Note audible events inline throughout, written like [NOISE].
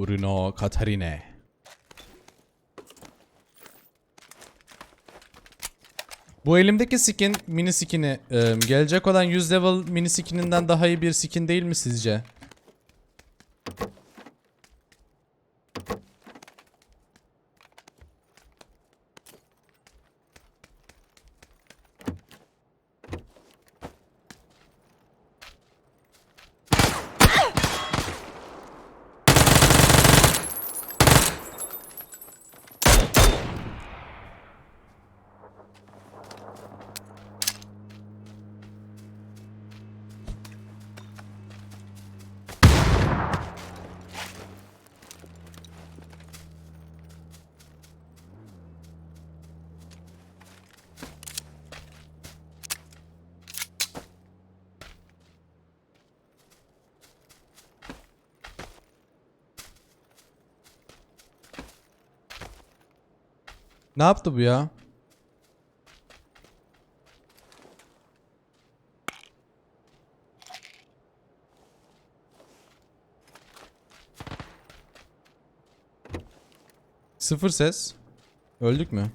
Bruno Katarine. Bu elimdeki skin mini skin'i gelecek olan 100 level mini skininden daha iyi bir skin değil mi sizce? Ne yaptı bu ya? Sıfır ses. Öldük mü?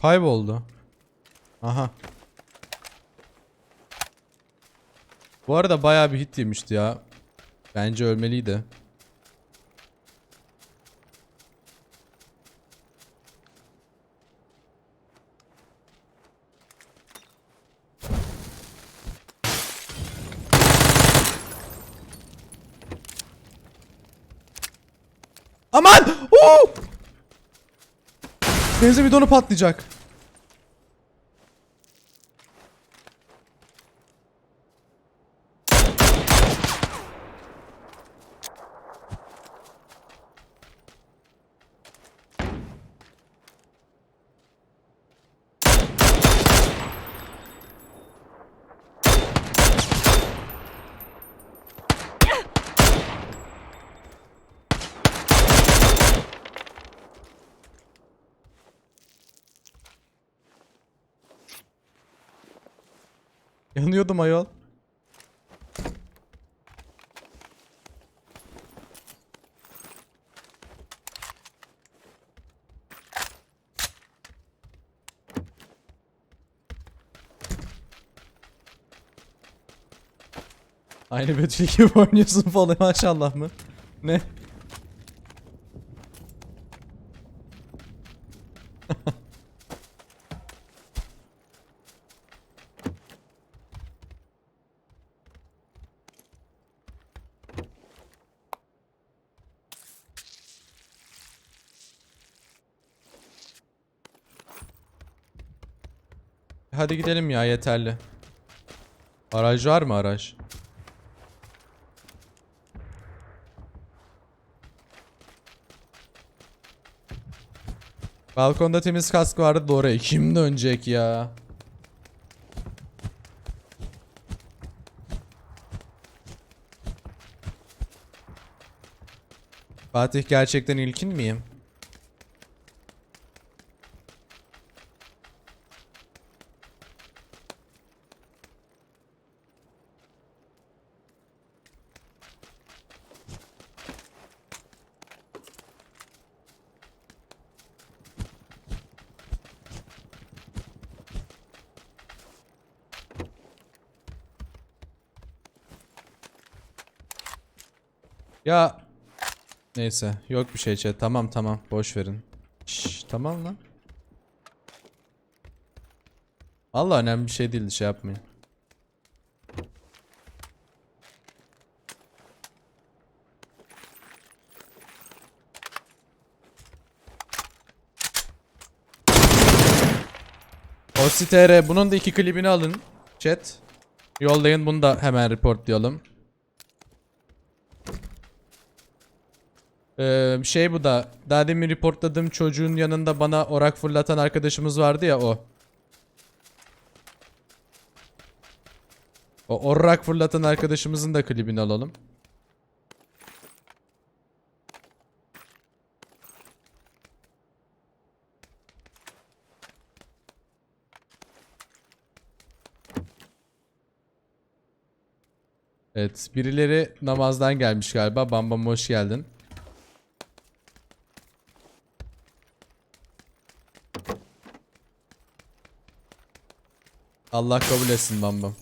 Kayboldu. Aha. Bu arada bayağı bir hit yemişti ya. Bence ölmeliydi. Aman! Oo! Benzin bidonu patlayacak. Yanıyordum ayol. Aynı Betül gibi [LAUGHS] oynuyorsun falan maşallah mı? Ne? Hadi gidelim ya yeterli. Araj var mı araj? Balkonda temiz kask vardı da oraya kim dönecek ya? Fatih gerçekten ilkin miyim? Ya neyse yok bir şey chat. Tamam tamam boş verin. Şş, tamam lan. Allah önemli bir şey değildi şey yapmayın. OCTR bunun da iki klibini alın. Chat. Yollayın bunu da hemen reportlayalım. Ee, şey bu da. Daha demin reportladığım çocuğun yanında bana orak fırlatan arkadaşımız vardı ya o. O orak fırlatan arkadaşımızın da klibini alalım. Evet birileri namazdan gelmiş galiba. Bambam hoş geldin. Allah kabul etsin bam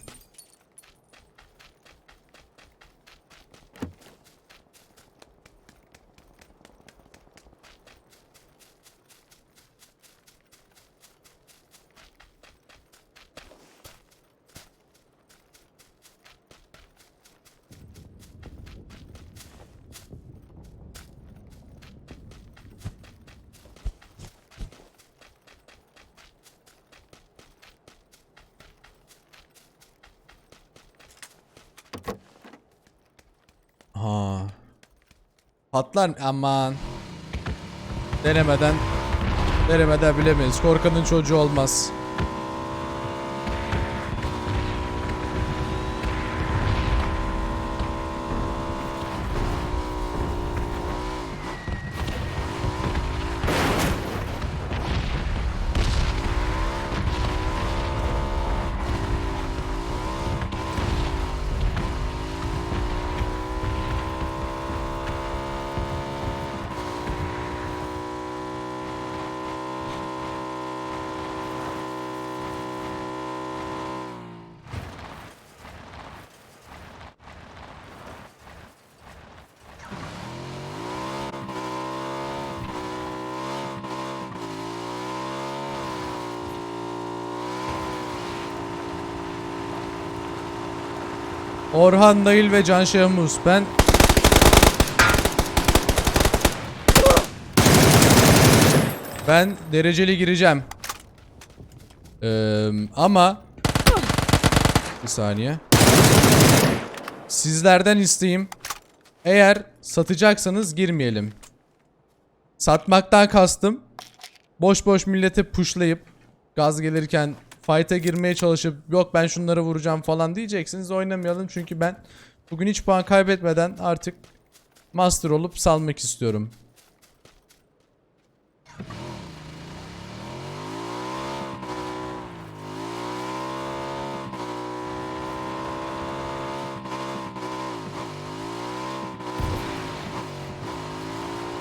Patlar aman. Denemeden denemeden bilemeyiz. Korkanın çocuğu olmaz. Orhan Dayıl ve Can Şahmuz. Ben Ben dereceli gireceğim. Ee, ama bir saniye. Sizlerden isteğim eğer satacaksanız girmeyelim. Satmaktan kastım boş boş millete pushlayıp gaz gelirken fight'a girmeye çalışıp yok ben şunları vuracağım falan diyeceksiniz oynamayalım çünkü ben bugün hiç puan kaybetmeden artık master olup salmak istiyorum.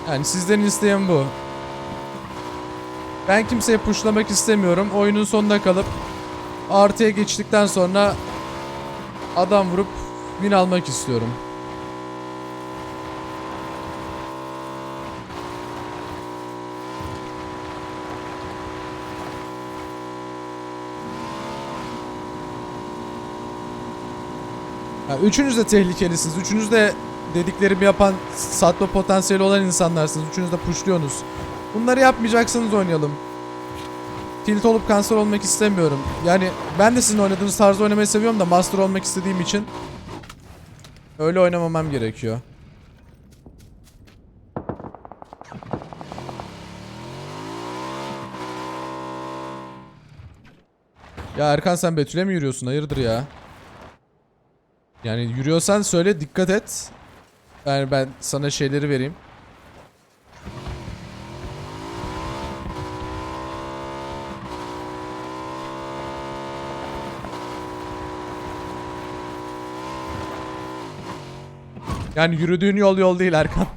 Yani sizden isteyen bu. Ben kimseye pushlamak istemiyorum. Oyunun sonuna kalıp artıya geçtikten sonra adam vurup win almak istiyorum. Ya üçünüz de tehlikelisiniz. Üçünüz de dediklerimi yapan satma potansiyeli olan insanlarsınız. Üçünüz de pushluyorsunuz. Bunları yapmayacaksanız oynayalım. Tilt olup kanser olmak istemiyorum. Yani ben de sizin oynadığınız tarzda oynamayı seviyorum da master olmak istediğim için öyle oynamamam gerekiyor. Ya Erkan sen Betül'e mi yürüyorsun? Hayırdır ya? Yani yürüyorsan söyle dikkat et. Yani ben sana şeyleri vereyim. Yani yürüdüğün yol yol değil Erkan.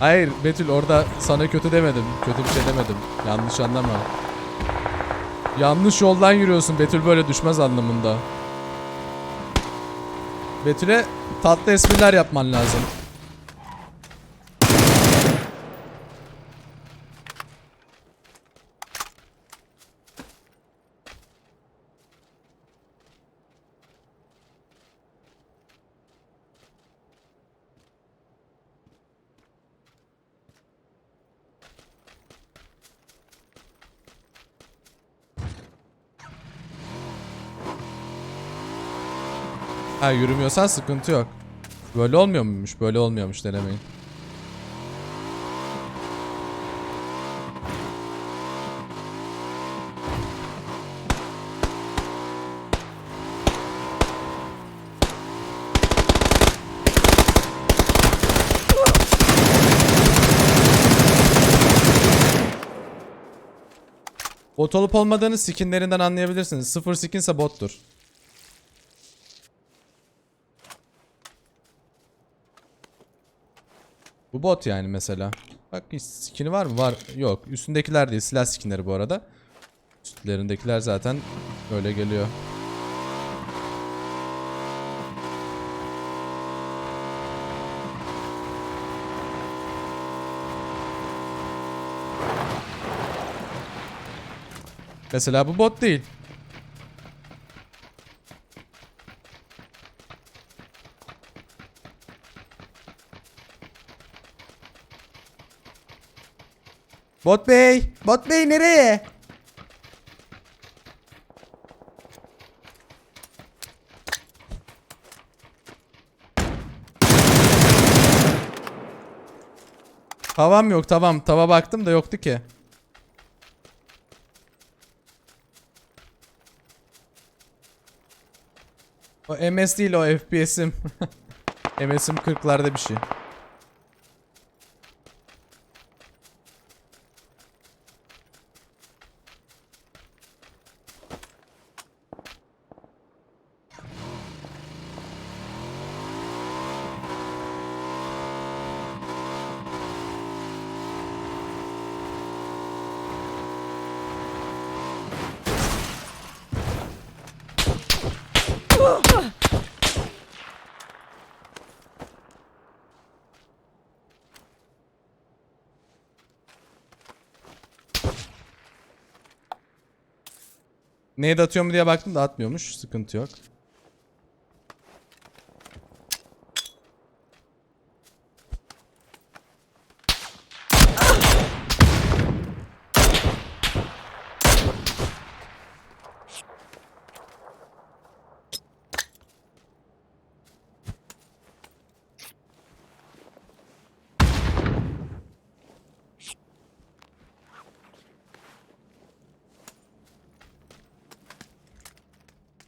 Hayır Betül orada sana kötü demedim. Kötü bir şey demedim. Yanlış anlama. Yanlış yoldan yürüyorsun. Betül böyle düşmez anlamında. Betül'e tatlı espriler yapman lazım. Ha yürümüyorsan sıkıntı yok. Böyle olmuyor muymuş? Böyle olmuyormuş denemeyin. Bot olup olmadığını skinlerinden anlayabilirsiniz. Sıfır skinse bottur. Bu bot yani mesela. Bak skin'i var mı? Var. Yok. Üstündekiler değil. Silah skinleri bu arada. Üstlerindekiler zaten öyle geliyor. Mesela bu bot değil. Bot bey, bot bey nereye? Tavam yok, tamam. Tava baktım da yoktu ki. O MS değil o FPS'im. [LAUGHS] MS'im 40'larda bir şey. Neye de atıyor mu diye baktım da atmıyormuş. Sıkıntı yok.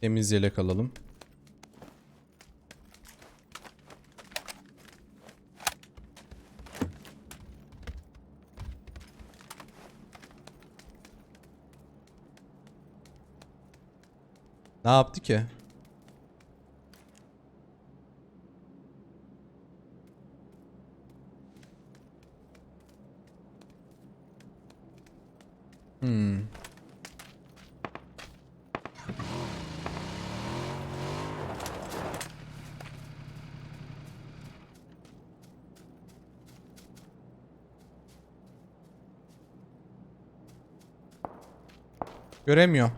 Temiz yelek alalım. Ne yaptı ki? Hmm. Göremiyor.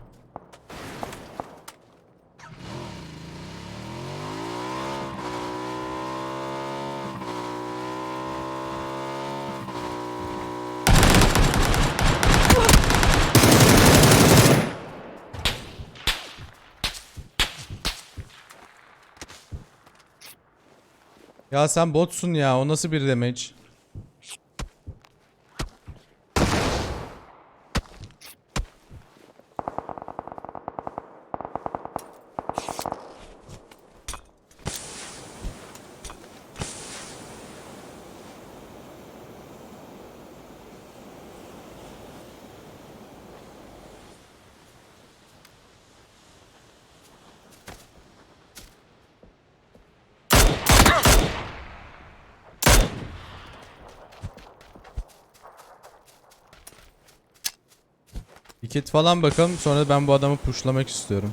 Ya sen botsun ya. O nasıl bir damage? Kit falan bakalım. Sonra ben bu adamı pushlamak istiyorum.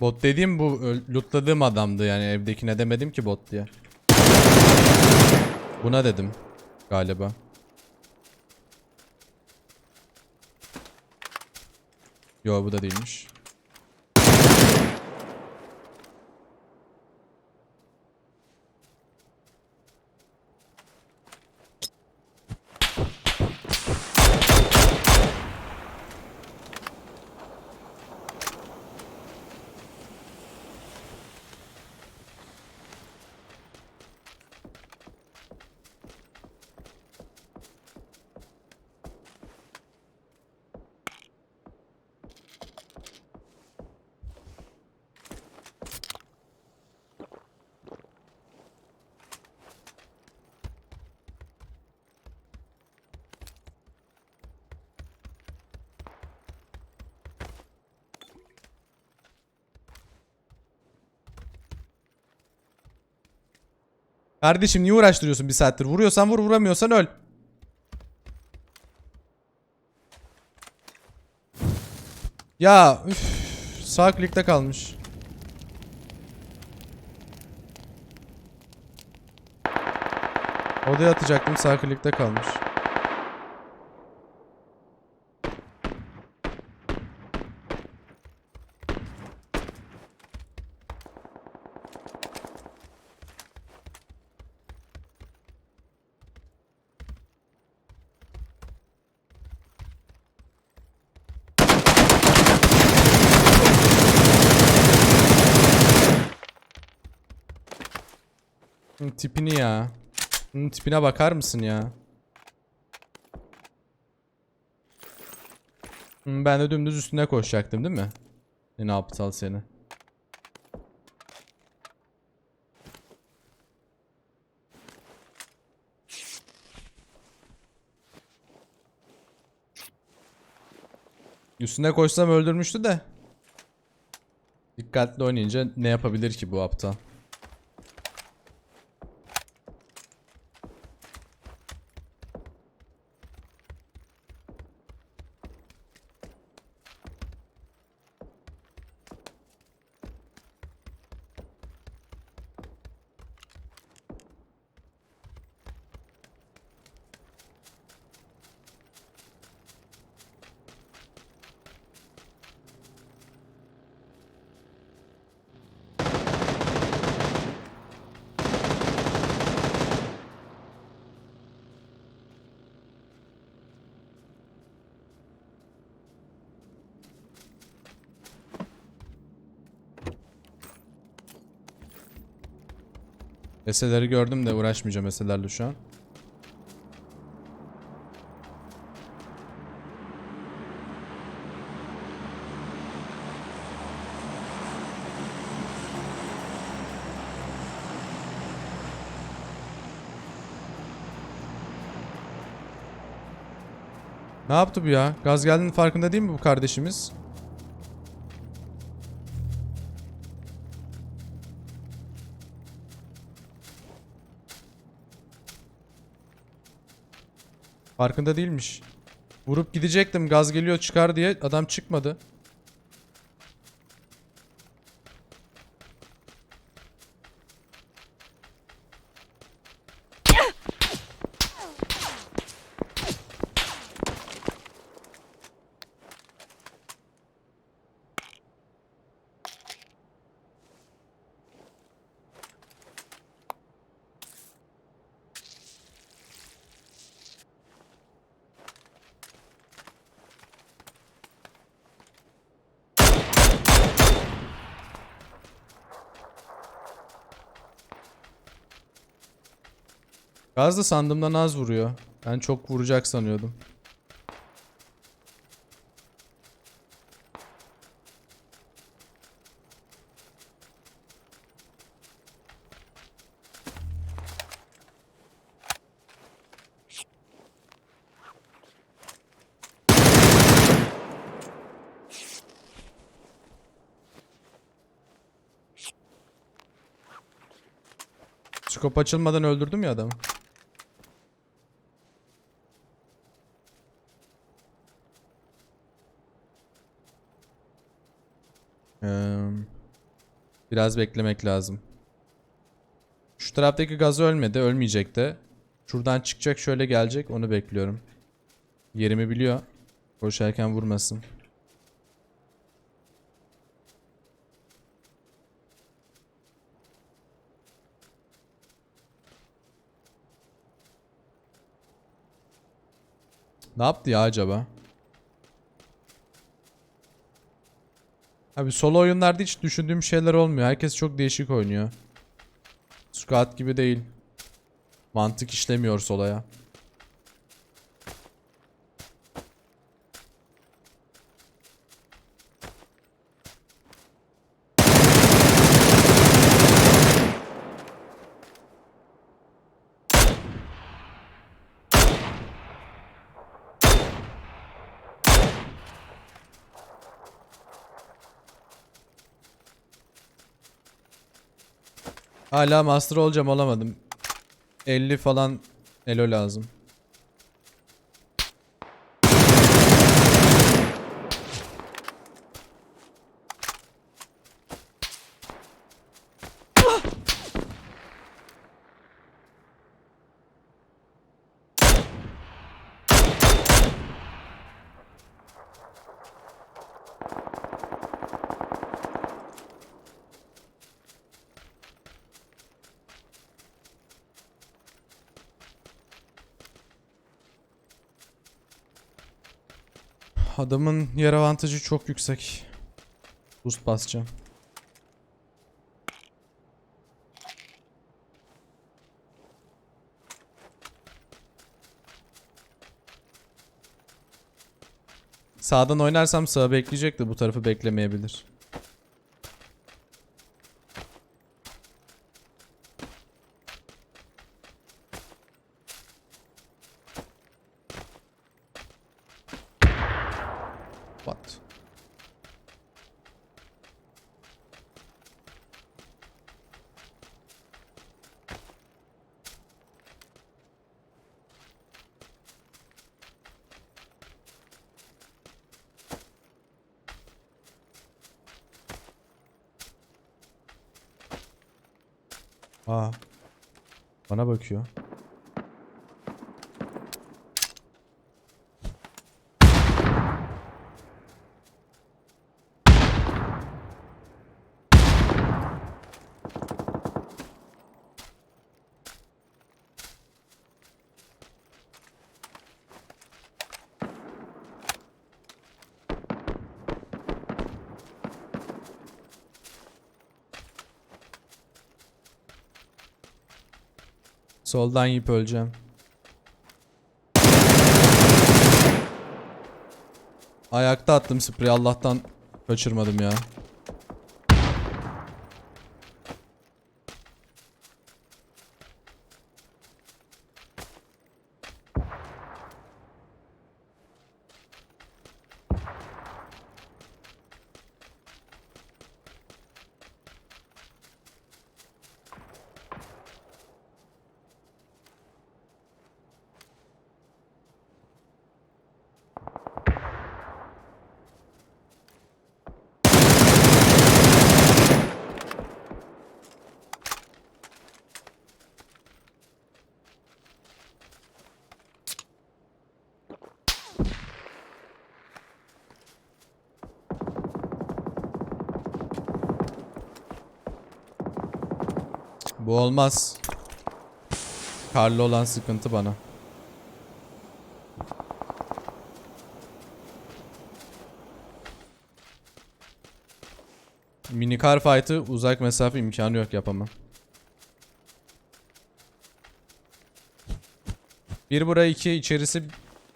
Bot dediğim bu lootladığım adamdı yani evdekine demedim ki bot diye. Buna dedim galiba. Yo bu da değilmiş. Kardeşim niye uğraştırıyorsun bir saattir? Vuruyorsan vur vuramıyorsan öl. Ya üf, sağ klikte kalmış. Odaya atacaktım sağ klikte kalmış. Hı, tipine bakar mısın ya? Hı, Ben de dümdüz üstüne koşacaktım değil mi? Ne aptal seni. Üstüne koşsam öldürmüştü de. Dikkatli oynayınca ne yapabilir ki bu aptal? Meselleri gördüm de uğraşmayacağım meselelerle şu an. Ne yaptı bu ya? Gaz geldiğinin farkında değil mi bu kardeşimiz? Farkında değilmiş. Vurup gidecektim gaz geliyor çıkar diye adam çıkmadı. Gaz da sandığımdan az vuruyor. Ben çok vuracak sanıyordum. Skop açılmadan öldürdüm ya adamı. Biraz beklemek lazım. Şu taraftaki gaz ölmedi, ölmeyecek de. Şuradan çıkacak, şöyle gelecek, onu bekliyorum. Yerimi biliyor. Koşarken vurmasın. Ne yaptı ya acaba? Abi solo oyunlarda hiç düşündüğüm şeyler olmuyor. Herkes çok değişik oynuyor. Squad gibi değil. Mantık işlemiyor soloya. Hala master olacağım olamadım. 50 falan elo lazım. Adamın yer avantajı çok yüksek. Boost basacağım. Sağdan oynarsam sağa bekleyecek de bu tarafı beklemeyebilir. Bana Soldan yiyip öleceğim. Ayakta attım spreyi Allah'tan kaçırmadım ya. Bu olmaz. Karlı olan sıkıntı bana. Mini car fight'ı uzak mesafe imkanı yok yapamam. Bir buraya iki içerisi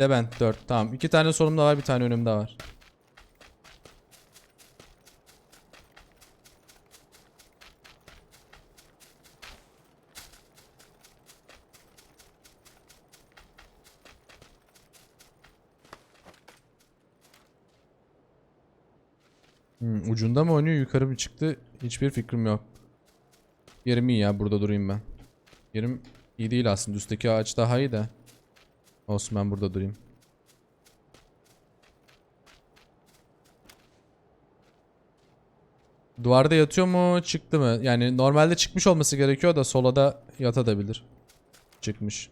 de ben dört. Tamam iki tane solumda var bir tane önümde var. Hmm, ucunda mı oynuyor yukarı mı çıktı hiçbir fikrim yok. Yerim iyi ya burada durayım ben. Yerim iyi değil aslında üstteki ağaç daha iyi de. Olsun ben burada durayım. Duvarda yatıyor mu çıktı mı? Yani normalde çıkmış olması gerekiyor da sola da yatabilir. Çıkmış.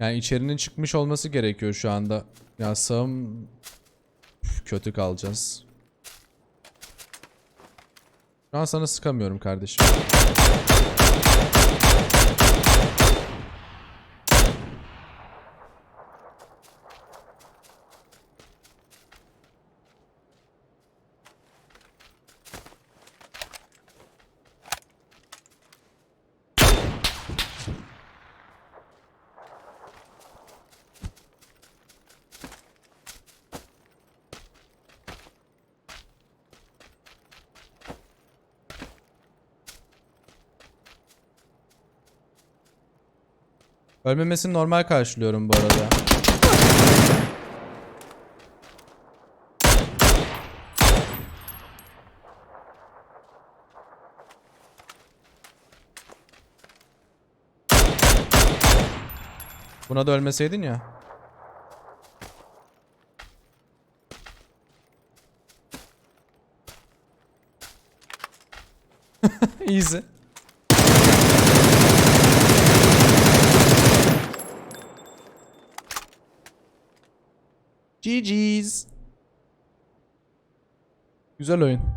Yani içerinin çıkmış olması gerekiyor şu anda. Ya sağım kötü kalacağız. Şu an sana sıkamıyorum kardeşim. Ölmemesini normal karşılıyorum bu arada. Buna da ölmeseydin ya. [LAUGHS] Easy. GG's. Güzel oyun.